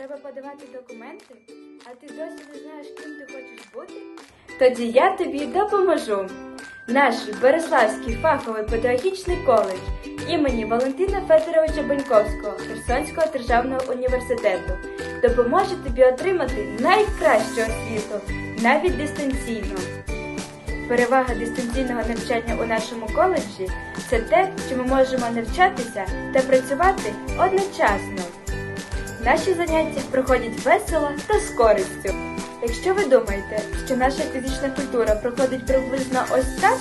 Треба подавати документи, а ти досі не знаєш, ким ти хочеш бути? Тоді я тобі допоможу. Наш Береславський фаховий педагогічний коледж імені Валентина Федоровича Баньковського Херсонського державного університету допоможе тобі отримати найкращу освіту, навіть дистанційно. Перевага дистанційного навчання у нашому коледжі це те, що ми можемо навчатися та працювати одночасно. Наші заняття проходять весело та з користю. Якщо ви думаєте, що наша фізична культура проходить приблизно ось так,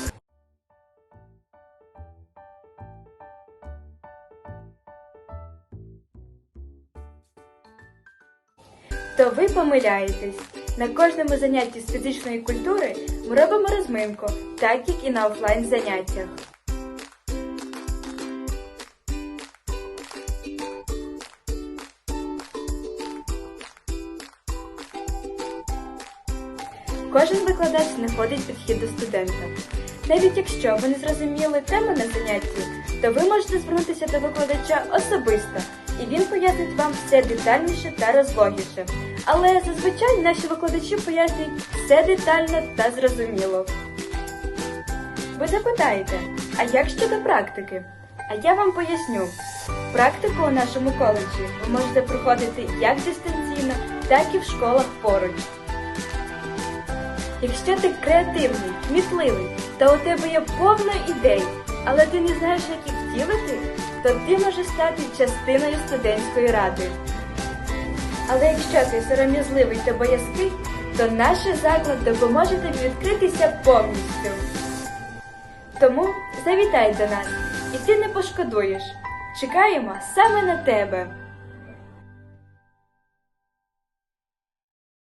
то ви помиляєтесь. На кожному занятті з фізичної культури ми робимо розминку, так як і на офлайн заняттях. Кожен викладач знаходить підхід до студента. Навіть якщо ви не зрозуміли тему на занятті, то ви можете звернутися до викладача особисто, і він пояснить вам все детальніше та розлогіше. Але зазвичай наші викладачі пояснюють все детально та зрозуміло. Ви запитаєте, а як щодо практики? А я вам поясню. Практику у нашому коледжі ви можете проходити як дистанційно, так і в школах поруч. Якщо ти креативний, кмітливий, та у тебе є повно ідей, але ти не знаєш, як їх втілити, то ти можеш стати частиною студентської ради. Але якщо ти сором'язливий та боязкий, то наш заклад допоможе тобі відкритися повністю. Тому завітай до нас, і ти не пошкодуєш. Чекаємо саме на тебе.